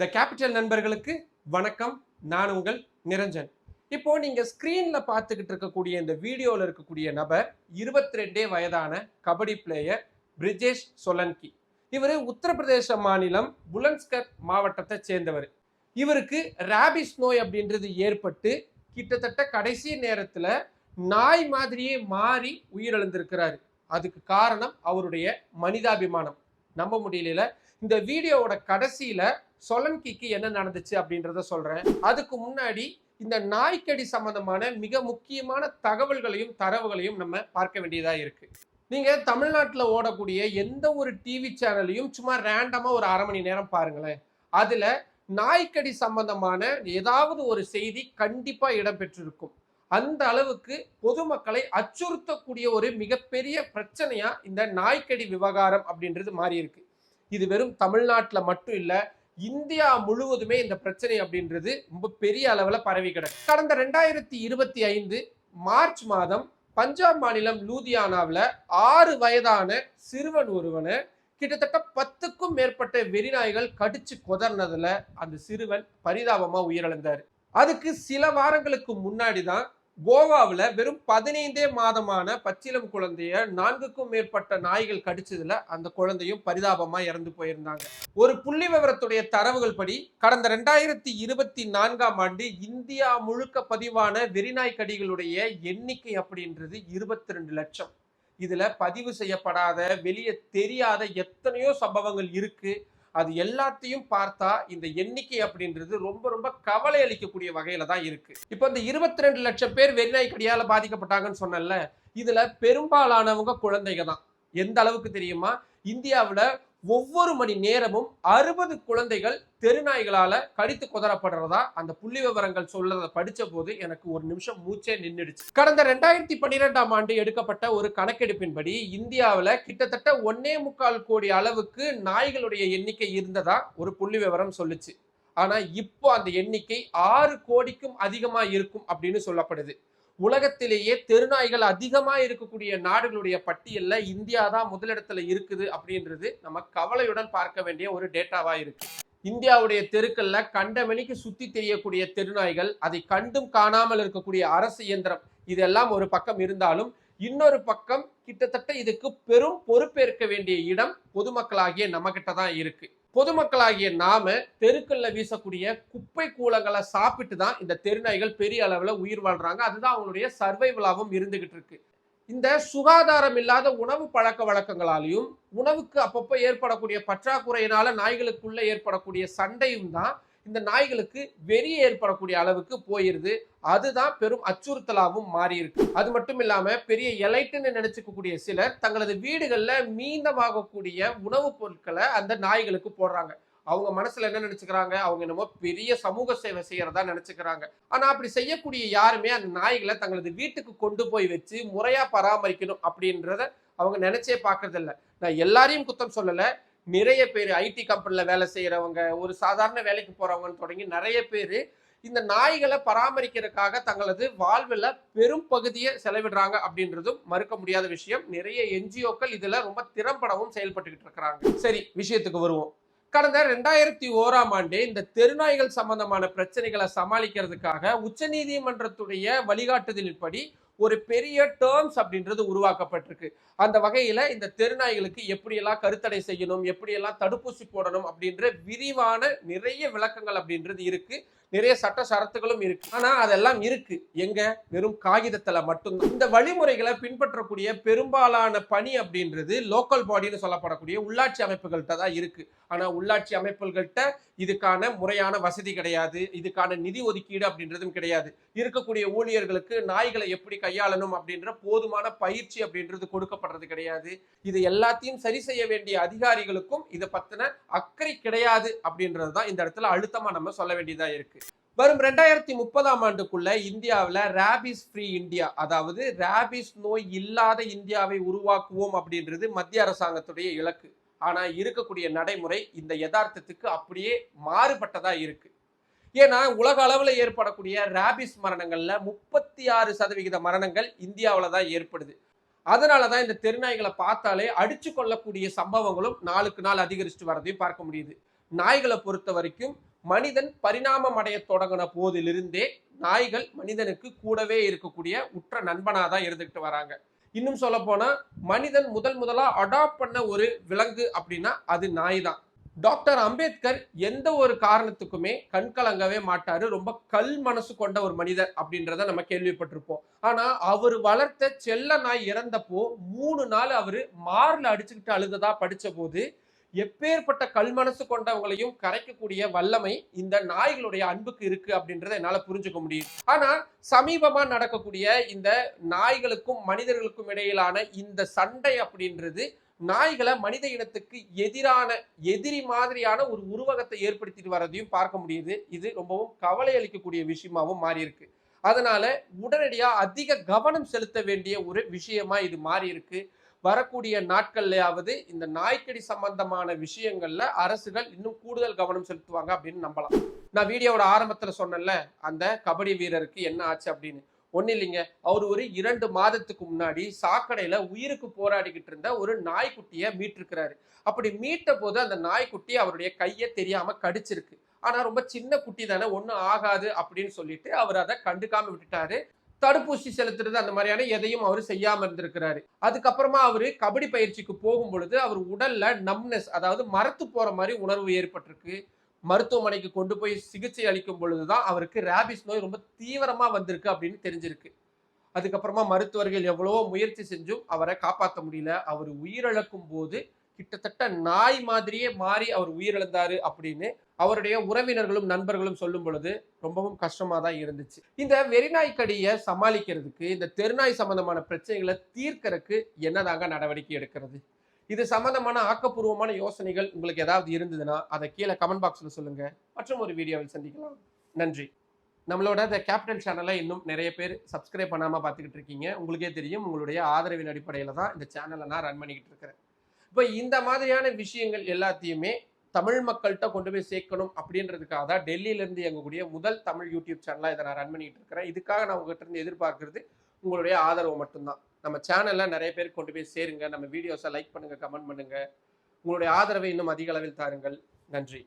The capital நண்பர்களுக்கு வணக்கம். நான் உங்கள் நிரஞ்சன். இப்போ நீங்க ஸ்கிரீன்ல பார்த்துக்கிட்டு இருக்கக்கூடிய இந்த வீடியோவில் இருக்கக்கூடிய நபர் இருபத்தி ரெண்டே வயதான கபடி பிளேயர் பிரிஜேஷ் சொலன்கி. இவர் உத்தரப்பிரதேச மாநிலம் புலன்ஸ்கர் மாவட்டத்தை சேர்ந்தவர். இவருக்கு ரேபிஸ் நோய் அப்படின்றது ஏற்பட்டு கிட்டத்தட்ட கடைசி நேரத்தில் நாய் மாதிரியே மாறி உயிரிழந்திருக்கிறாரு. அதுக்கு காரணம் அவருடைய மனிதாபிமானம். நம்ப முடியல இந்த வீடியோவோட கடைசியில சொலன்கிக்கு என்ன நடந்துச்சு அப்படின்றத சொல்றேன். அதுக்கு முன்னாடி இந்த நாய்க்கடி சம்பந்தமான மிக முக்கியமான தகவல்களையும் தரவுகளையும் நம்ம பார்க்க வேண்டியதா இருக்கு. நீங்க தமிழ்நாட்டில் ஓடக்கூடிய எந்த ஒரு டிவி சேனலையும் சும்மா ரேண்டமா ஒரு அரை மணி நேரம் பாருங்களேன். அதுல நாய்க்கடி சம்பந்தமான ஏதாவது ஒரு செய்தி கண்டிப்பா இடம்பெற்றிருக்கும். அந்த அளவுக்கு பொதுமக்களை அச்சுறுத்தக்கூடிய ஒரு மிகப்பெரிய பிரச்சனையா இந்த நாய்க்கடி விவகாரம் அப்படின்றது மாறி இருக்கு. இது வெறும் தமிழ்நாட்டில் மட்டும் இல்லை இந்தியா முழுவதுமே இந்த பிரச்சனை அப்படின்றது ரொம்ப பெரிய அளவுல பரவி கிடக்கு. கடந்த ரெண்டாயிரத்தி இருபத்தி ஐந்து மார்ச் மாதம் பஞ்சாப் மாநிலம் லூதியானாவில் ஆறு வயதான சிறுவன் ஒருவனை கிட்டத்தட்ட பத்துக்கும் மேற்பட்ட வெறிநாய்கள் கடிச்சு கொதர்னதுல அந்த சிறுவன் பரிதாபமா உயிரிழந்தார். அதுக்கு சில வாரங்களுக்கு முன்னாடி தான் கோவாவில் வெறும் பதினைந்தே மாதமான பச்சிலம் குழந்தைய நான்குக்கும் மேற்பட்ட நாய்கள் கடிச்சதுல அந்த குழந்தையும் பரிதாபமா இறந்து போயிருந்தாங்க. ஒரு புள்ளி விவரத்துடைய தரவுகள் படி கடந்த ரெண்டாயிரத்தி இருபத்தி நான்காம் ஆண்டு இந்தியா முழுக்க பதிவான வெறிநாய் கடிகளுடைய எண்ணிக்கை அப்படின்றது இருபத்தி ரெண்டு லட்சம். இதுல பதிவு செய்யப்படாத வெளியே தெரியாத எத்தனையோ சம்பவங்கள் இருக்கு. அது எல்லாத்தையும் பார்த்தா இந்த எண்ணிக்கை அப்படின்றது ரொம்ப ரொம்ப கவலை அளிக்கக்கூடிய வகையில தான் இருக்கு. இப்போ இந்த இருபத்தி ரெண்டு லட்சம் பேர் வெறிநாய் கடியால பாதிக்கப்பட்டாங்கன்னு சொன்னேன்ல இதுல பெரும்பாலானவங்க குழந்தைங்க தான். எந்த அளவுக்கு தெரியுமா? இந்தியாவுல ஒவ்வொரு மணி நேரமும் அறுபது குழந்தைகள் தெருநாய்களால கடித்து குதறப்படுறதா அந்த புள்ளி விவரங்கள் சொல்றத படிச்ச போது எனக்கு ஒரு நிமிஷம் மூச்சே நின்றுடுச்சு கடந்த ரெண்டாயிரத்தி பன்னிரெண்டாம் ஆண்டு எடுக்கப்பட்ட ஒரு கணக்கெடுப்பின்படி இந்தியாவில் கிட்டத்தட்ட ஒன்னே முக்கால் கோடி அளவுக்கு நாய்களுடைய எண்ணிக்கை இருந்ததா ஒரு புள்ளி விவரம் சொல்லுச்சு. ஆனா இப்போ அந்த எண்ணிக்கை ஆறு கோடிக்கும் அதிகமா இருக்கும் அப்படின்னு சொல்லப்படுது. உலகத்திலேயே தெருநாய்கள் அதிகமாக இருக்கக்கூடிய நாடுகளுடைய பட்டியலில் இந்தியா தான் முதலிடத்துல இருக்குது அப்படின்றது நம்ம கவலையுடன் பார்க்க வேண்டிய ஒரு டேட்டாவாக இருக்கு. இந்தியாவுடைய தெருக்கள்ல கண்டமணிக்கு சுத்தி தெரியக்கூடிய தெருநாய்கள் அதை கண்டும் காணாமல் இருக்கக்கூடிய அரசு இயந்திரம் இதெல்லாம் ஒரு பக்கம் இருந்தாலும் இன்னொரு பக்கம் கிட்டத்தட்ட இதுக்கு பெரும் பொறுப்பேற்க வேண்டிய இடம் பொதுமக்களாகிய நம்மகிட்ட தான் இருக்கு. பொதுமக்களாகிய நாம தெருக்கல்ல வீசக்கூடிய குப்பை கூலங்களை சாப்பிட்டு தான் இந்த தெருநாய்கள் பெரிய அளவில் உயிர் வாழ்றாங்க. அதுதான் அவங்களுடைய சர்வைவலாகவும் இருந்துகிட்டு இருக்கு. இந்த சுகாதாரம் இல்லாத உணவு பழக்க வழக்கங்களாலையும் உணவுக்கு அப்பப்போ ஏற்படக்கூடிய பற்றாக்குறையினால நாய்களுக்குள்ள ஏற்படக்கூடிய சண்டையும் தான் இந்த நாய்களுக்கு வெறி ஏற்படக்கூடிய அளவுக்கு போயிருது. அதுதான் பெரும் அச்சுறுத்தலாகவும் மாறி இருக்கு அது மட்டும் இல்லாம பெரிய எலைட்டுன்னு நினைச்சுக்கக்கூடிய சிலர் தங்களது வீடுகளில் மீந்தமாகக்கூடிய உணவுப் பொருட்களை அந்த நாய்களுக்கு போடுறாங்க. அவங்க மனசுல என்ன நினைச்சுக்கிறாங்க? அவங்க என்னமோ பெரிய சமூக சேவை செய்யறதா நினைச்சுக்கிறாங்க. ஆனா அப்படி செய்யக்கூடிய யாருமே அந்த நாய்களை தங்களது வீட்டுக்கு கொண்டு போய் வச்சு முறையா பராமரிக்கணும் அப்படின்றத அவங்க நினைச்சே பாக்குறது இல்லை நான் எல்லாரையும் குத்தம் சொல்லலை. நிறைய பேர் ஐடி கம்பெனியில் வேலை செய்யறவங்க ஒரு சாதாரண வேலைக்கு போகிறவங்கன்னு தொடங்கி நிறைய பேர் இந்த நாய்களை பராமரிக்கிறதுக்காக தங்களது வாழ்வில் பெரும் பகுதியை செலவிடுறாங்க அப்படின்றதும் மறுக்க முடியாத விஷயம். நிறைய என்ஜிஓக்கள் இதில் ரொம்ப திறம்படவும் செயல்பட்டுக்கிட்டு இருக்கிறாங்க. சரி விஷயத்துக்கு வருவோம். கடந்த ரெண்டாயிரத்தி ஓராம் ஆண்டே இந்த தெருநாய்கள் சம்பந்தமான பிரச்சனைகளை சமாளிக்கிறதுக்காக உச்சநீதிமன்றத்துடைய வழிகாட்டுதலின்படி ஒரு பெரிய டேர்ம்ஸ் அப்படின்றது உருவாக்கப்பட்டிருக்கு. அந்த வகையில் இந்த தெருநாய்களுக்கு எப்படியெல்லாம் கருத்தடை செய்யணும் எப்படியெல்லாம் தடுப்பூசி போடணும் அப்படின்ற விரிவான நிறைய விளக்கங்கள் அப்படின்றது இருக்குது நிறைய சட்ட சரத்துகளும் இருக்கு. ஆனா அதெல்லாம் இருக்கு. எங்க? வெறும் காகிதத்துல மட்டும்தான். இந்த வழிமுறைகளை பின்பற்றக்கூடிய பெரும்பாலான பணி அப்படின்றது லோக்கல் பாடின்னு சொல்லப்படக்கூடிய உள்ளாட்சி அமைப்புகள்கிட்ட தான் இருக்கு. ஆனா உள்ளாட்சி அமைப்புகள்கிட்ட இதுக்கான முறையான வசதி கிடையாது. இதுக்கான நிதி ஒதுக்கீடு அப்படின்றதும் கிடையாது. இருக்கக்கூடிய ஊழியர்களுக்கு நாய்களை எப்படி கையாளணும் அப்படின்ற போதுமான பயிற்சி அப்படின்றது கொடுக்கப்படுறது கிடையாது. இது எல்லாத்தையும் சரி செய்ய வேண்டிய அதிகாரிகளுக்கும் இதை பத்தின அக்கறை கிடையாது அப்படின்றது தான் இந்த இடத்துல அழுத்தமா நம்ம சொல்ல வேண்டியதா இருக்கு. வரும் ரெண்டாயிரத்தி முப்பதாம் ஆண்டுக்குள்ள இந்தியாவில் ரேபிஸ் ஃப்ரீ இந்தியா அதாவது ரேபிஸ் நோய் இல்லாத இந்தியாவை உருவாக்குவோம் அப்படின்றது மத்திய அரசாங்கத்துடைய இலக்கு. ஆனால் இருக்கக்கூடிய நடைமுறை இந்த யதார்த்தத்துக்கு அப்படியே மாறுபட்டதா இருக்கு. ஏன்னா உலக அளவில் ஏற்படக்கூடிய ரேபிஸ் மரணங்களில் முப்பத்தி ஆறு சதவிகித மரணங்கள் இந்தியாவில் தான் ஏற்படுது. அதனால தான் இந்த தெருநாய்களை பார்த்தாலே அடிச்சு கொள்ளக்கூடிய சம்பவங்களும் நாளுக்கு நாள் அதிகரிச்சுட்டு வரதையும் பார்க்க முடியுது. நாய்களை பொறுத்த வரைக்கும் மனிதன் பரிணாமம் அடைய தொடங்கின போதிலிருந்தே நாய்கள் மனிதனுக்கு கூடவே இருக்கக்கூடிய உற்ற நண்பனாக தான் இருந்துக்கிட்டு வராங்க. இன்னும் சொல்ல போனால் மனிதன் முதல் முதலாக அடாப்ட் பண்ண ஒரு விலங்கு அப்படின்னா அது நாய் தான் டாக்டர் அம்பேத்கர் எந்த ஒரு காரணத்துக்குமே கண்கலங்கவே மாட்டாரு. ரொம்ப கல் மனசு கொண்ட ஒரு மனிதர் அப்படின்றத நம்ம கேள்விப்பட்டிருப்போம். ஆனா அவர் வளர்த்த செல்ல நாய் இறந்தப்போ மூணு நாள் அவரு மார்ல அடிச்சுக்கிட்டு அழுததா படிச்ச போது எப்பேற்பட்ட கல் மனசு கொண்டவங்களையும் கரைக்கக்கூடிய வல்லமை இந்த நாய்களுடைய அன்புக்கு இருக்கு அப்படின்றத என்னால புரிஞ்சுக்க முடியும். ஆனா சமீபமா நடக்கக்கூடிய இந்த நாய்களுக்கும் மனிதர்களுக்கும் இடையிலான இந்த சண்டை அப்படின்றது நாய்களை மனித இனத்துக்கு எதிரான எதிரி மாதிரியான ஒரு உருவகத்தை ஏற்படுத்திட்டு வரதையும் பார்க்க முடியுது. இது ரொம்பவும் கவலை அளிக்கக்கூடிய விஷயமாவும் மாறி இருக்கு அதனால உடனடியாக அதிக கவனம் செலுத்த வேண்டிய ஒரு விஷயமா இது மாறி இருக்கு வரக்கூடிய நாட்கள்லயாவது இந்த நாய்க்கடி சம்பந்தமான விஷயங்கள்ல அரசுகள் இன்னும் கூடுதல் கவனம் செலுத்துவாங்க அப்படின்னு நம்பலாம். நான் வீடியோவோட ஆரம்பத்துல சொன்னேன்ல அந்த கபடி வீரருக்கு என்ன ஆச்சு அப்படின்னு? ஒன்றும் இல்லைங்க அவர் ஒரு இரண்டு மாதத்துக்கு முன்னாடி சாக்கடையில உயிருக்கு போராடிக்கிட்டு இருந்த ஒரு நாய்க்குட்டியை மீட்டிருக்கிறாரு. அப்படி மீட்ட போது அந்த நாய்க்குட்டி அவருடைய கையை தெரியாம கடிச்சிருக்கு. ஆனா ரொம்ப சின்ன குட்டி தானே ஒன்றும் ஆகாது அப்படின்னு சொல்லிட்டு அவர் அதை கண்டுக்காம விட்டுட்டாரு. தடுப்பூசி செலுத்துறது அந்த மாதிரியான எதையும் அவர் செய்யாமல் இருந்திருக்கிறாரு. அதுக்கப்புறமா அவர் கபடி பயிற்சிக்கு போகும் பொழுது அவர் உடல்ல நம்னஸ் அதாவது மரத்து போற மாதிரி உணர்வு ஏற்பட்டிருக்கு. மருத்துவமனைக்கு கொண்டு போய் சிகிச்சை அளிக்கும் பொழுதுதான் அவருக்கு ரேபிஸ் நோய் ரொம்ப தீவிரமா வந்திருக்கு அப்படின்னு தெரிஞ்சிருக்கு. அதுக்கப்புறமா மருத்துவர்கள் எவ்வளவோ முயற்சி செஞ்சும் அவரை காப்பாற்ற முடியல. அவர் உயிரிழக்கும் போது கிட்டத்தட்ட நாய் மாதிரியே மாறி அவர் உயிரிழந்தாரு அப்படின்னு அவருடைய உறவினர்களும் நண்பர்களும் சொல்லும் பொழுது ரொம்பவும் கஷ்டமாக தான் இருந்துச்சு. இந்த வெறிநாய் கடியை சமாளிக்கிறதுக்கு இந்த தெருநாய் சம்பந்தமான பிரச்சனைகளை தீர்க்கறதுக்கு என்னதாங்க நடவடிக்கை எடுக்கிறது? இது சம்பந்தமான ஆக்கப்பூர்வமான யோசனைகள் உங்களுக்கு ஏதாவது இருந்ததுன்னா அதை கீழே கமெண்ட் பாக்ஸில் சொல்லுங்க. மற்றும் ஒரு வீடியோவில் சந்திக்கலாம். நன்றி. நம்மளோட இந்த கேபிட்டல் சேனலை இன்னும் நிறைய பேர் சப்ஸ்கிரைப் பண்ணாமல் பார்த்துக்கிட்டு இருக்கீங்க. உங்களுக்கே தெரியும் உங்களுடைய ஆதரவின் அடிப்படையில் தான் இந்த சேனலை நான் ரன் பண்ணிக்கிட்டு இருக்கிறேன். இப்போ இந்த மாதிரியான விஷயங்கள் எல்லாத்தையுமே தமிழ் மக்கள்கிட்ட கொண்டு போய் சேர்க்கணும் அப்படின்றதுக்காக தான் டெல்லியிலேருந்து இயங்கக்கூடிய முதல் தமிழ் யூடியூப் சேனலாக இதை நான் ரன் பண்ணிகிட்டு இருக்கிறேன். இதுக்காக நான் உங்ககிட்ட இருந்து எதிர்பார்க்கறது உங்களுடைய ஆதரவு மட்டும்தான். நம்ம சேனலில் நிறைய பேர் கொண்டு போய் சேருங்க. நம்ம வீடியோஸை லைக் பண்ணுங்கள் கமெண்ட் பண்ணுங்கள் உங்களுடைய ஆதரவை இன்னும் அதிக அளவில் தாருங்கள். நன்றி.